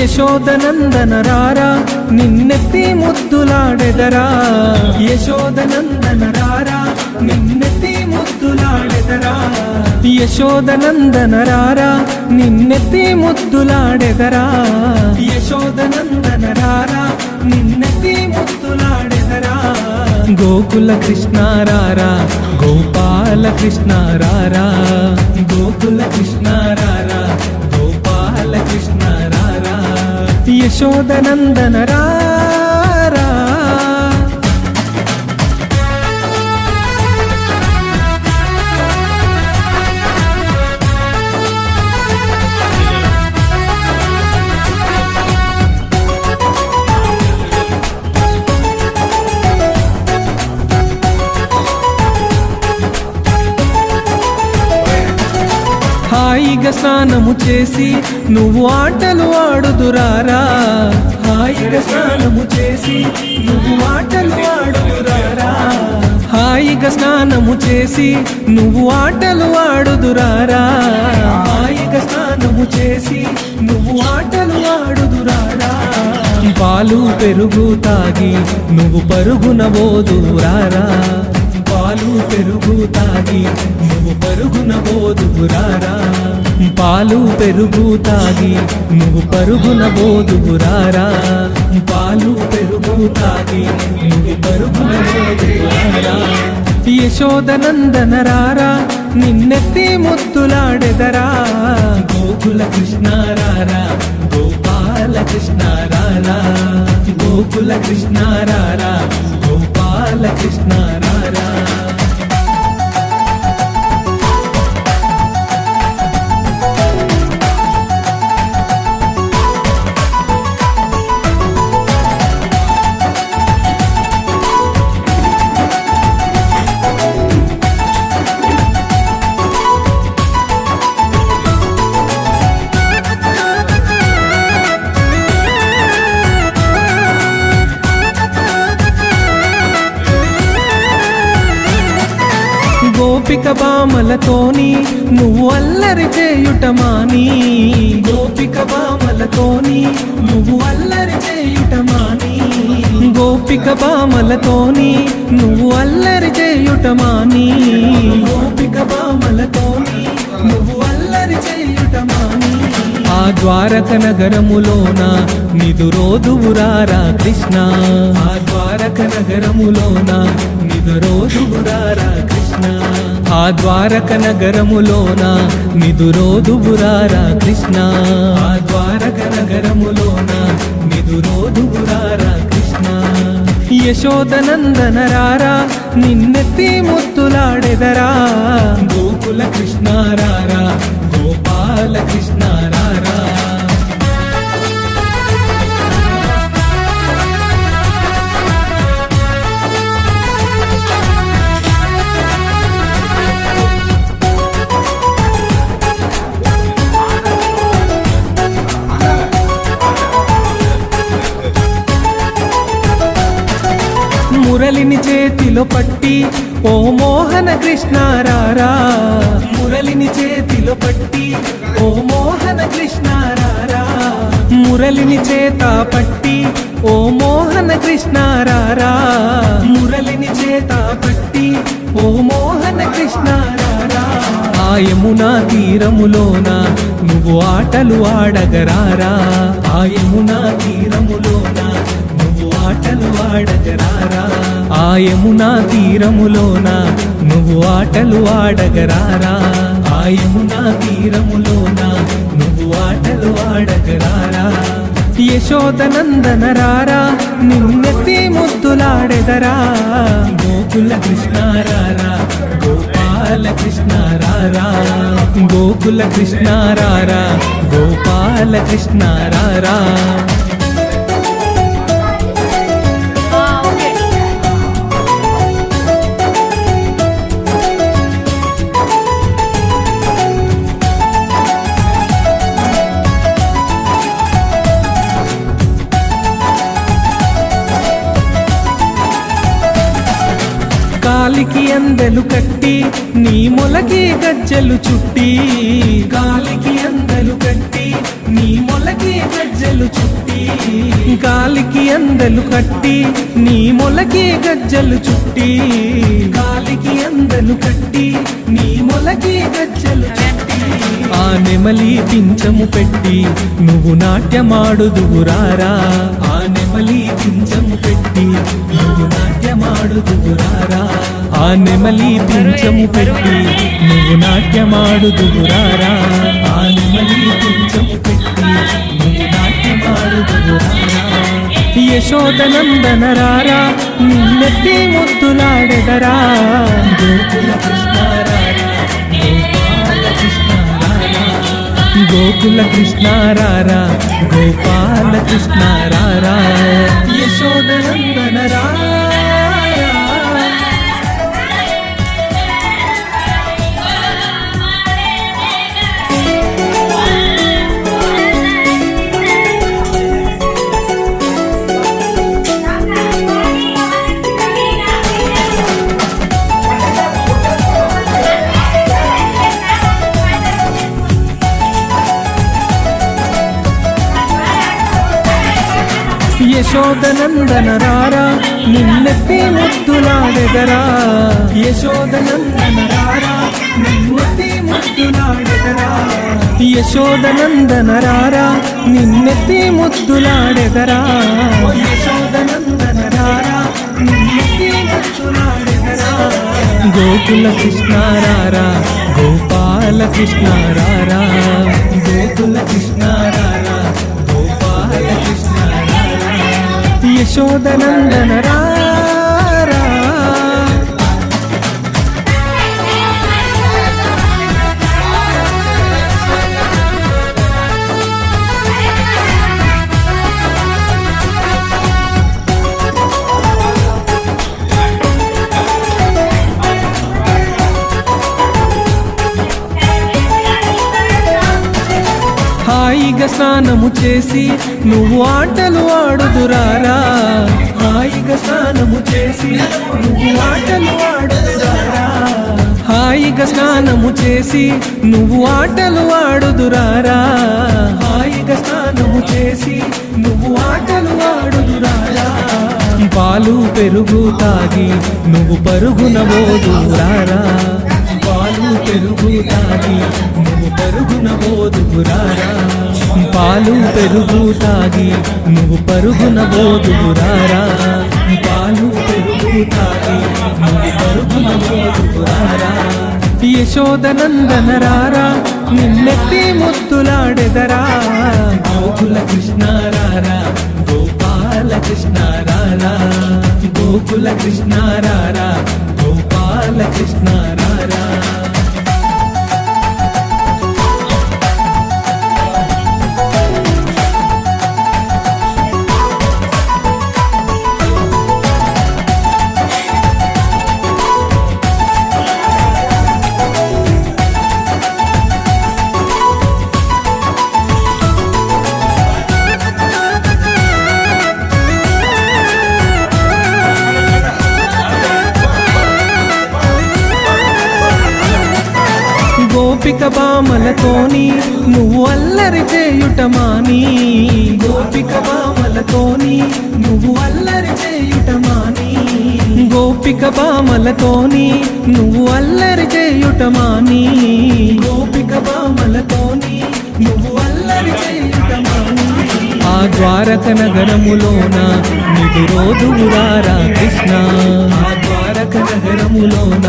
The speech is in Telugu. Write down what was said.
యశోదనందనరారా నిన్నెత్తి ముద్దులాడెదరా. యశోదనందనరారా నిన్నెత్తి ముద్దులాడెదరా. యశోదనందనరారా నిన్నెత్తి ముద్దులాడెదరా. యశోదనందనరారా నిన్నెత్తి ముద్దులాడెదరా. గోకుల కృష్ణారారా గోపాల కృష్ణారారా గోకుల కృష్ణారారా యశోదనందన హాయిగా స్నానము చేసి నువ్వు ఆటలు ఆడుదురారా? హాయిగా స్నానము చేసి నువ్వు ఆటలు ఆడుదురారా? హాయిగా స్నానము చేసి నువ్వు ఆటలు ఆడుదురారా? హాయిగా స్నానము చేసి నువ్వు ఆటలు ఆడుదురారా? పాలు పెరుగు తాగి నువ్వు పరుగున పోదురారా? పాలు పెరుగు తాగి నువ్వు పరుగున బోదుగురారా పాలు పెరుగు తాగి నువ్వు పరుగున బోదుగురారా పాలు పెరుగు తాగి నువ్వు పరుగున బోదుగురారా యశోదనందన రారా నిన్నెత్తి ముద్దులాడెదరా? గోకుల కృష్ణారారా గోపాల కృష్ణారారా గోకుల కృష్ణారారా గోపాల కృష్ణారారా గోపిక బామలతోని నువ్వు అల్లరి చేయుటమాని గోపిక బామలతోని నువ్వు అల్లరి చేయుటమాని గోపిక బామలతోని నువ్వు అల్లరి చేయుటమాని గోపిక బామలతోని నువ్వు అల్లరి చేయుటమాని ఆ ద్వారక నగరములోన నిదురోదువురారా కృష్ణ ఆ ద్వారక నగరములోన నిదురోదువురారా కృష్ణ ఆ ద్వారక నగరములోన నిదురోదువురారా కృష్ణ? ఆ ద్వారక నగరములోన నిదురోదువురారా కృష్ణ? యశోదనందన రారా నిన్నెత్తి ముత్తులాడెదరా గోకుల కృష్ణారారా గోపాల కృష్ణారా? మురళిని చేతిలో పట్టి ఓ మోహన కృష్ణారారా మురళిని చేతిలో పట్టి ఓ మోహన కృష్ణారారా మురళిని చేత పట్టి ఓ మోహన కృష్ణారారా మురళిని చేత పట్టి ఓ మోహన కృష్ణారారా ఆ యమునా తీరములోన నువ్వు ఆటలు ఆడగరారా. ఆ యమునా తీరములోన ఆటలు ఆడగరారా? ఆయమునా తీరములోన నువ్వు ఆటలు ఆడగరారా? ఆయమునా తీరములోన నువ్వు ఆటలు ఆడగరారా? యశోదనందన రారా నిన్నెత్తి ముద్దులాడెదరా? గోకుల కృష్ణారారా గోపాల కృష్ణారారా? గోకుల కృష్ణారారా గోపాల కృష్ణారారా? గాలికి అందెలు కట్టి నీ మొలకి గజ్జలు చుట్టి. గాలికి అందెలు కట్టి నీ మొలకి గజ్జలు చుట్టి. గాలికి అందెలు కట్టి నీ మొలకి గజ్జలు చుట్టి. గాలికి అందెలు కట్టి నీ మొలకి గజ్జలు చుట్టి. ఆ నెమలి పింఛము పెట్టి నువ్వు నాట్యమాడుదువురారా ఆ నెమలి పింఛము పెట్టి నువ్వు నాట్యమాడుదువురారా ఆ నెమలి పింఛము పెట్టి నువ్వు నాట్యమాడుదువురారా ఆ నెమలి పింఛము పెట్టి నువ్వు నాట్యమాడుదువురారా యశోదనందన రారా నిన్నెత్తి ముద్దులాడెదరా. గోకుల కృష్ణారారా గోపాల కృష్ణ రారా గోకుల కృష్ణ గోపాల కృష్ణ రారా యశోదనందన రారా నిన్నెత్తి ముద్దులాడెదరా. యశోదనందన రారా నిన్నెత్తి ముద్దులాడెదరా. యశోదనందన రారా నిన్నెత్తి ముద్దులాడెదరా. యశోదనందన రారా నిన్నెత్తి ముద్దులాడెదరా. గోకుల కృష్ణారారా గోపాల కృష్ణారారా గోకుల కృష్ణ యశోదనందన స్నానము చేసి నువ్వు ఆటలు ఆడుదురారా? హాయిగా స్నానము చేసి నువ్వు ఆటలు ఆడుదురారా? హాయిగా స్నానము చేసి నువ్వు ఆటలు ఆడుదురారా? హాయిగా స్నానము చేసి నువ్వు ఆటలు ఆడుదురారా? పాలు పెరుగు తాగి నువ్వు పరుగున ఓదురారా పాలు పెరుగు తాగి నువ్వు పరుగున ఓదురారా పాలు పెరుగు తాగి నువ్వు పరుగున పోదురారా పాలు పెరుగు తాగి నువ్వు పరుగున పోదురారా యశోదనందన రారా నిన్నెత్తి ముత్తులాడెదరా గోకుల కృష్ణ రారా గోపాల కృష్ణ రారా గోకుల కృష్ణ రారా గోపాల కృష్ణ గోపిక బామలతోని నువ్వు అల్లరి చేయుట మాని. గోపిక బామలతోని నువ్వు అల్లరి చేయుట మాని. గోపిక బామలతోని నువ్వు అల్లరి చేయుట మాని. గోపిక బామలతోని నువ్వు అల్లరి చేయుట మాని. ఆ ద్వారక నగరములోన నిదు రోజురారా కృష్ణ. ఆ ద్వారక నగరములోన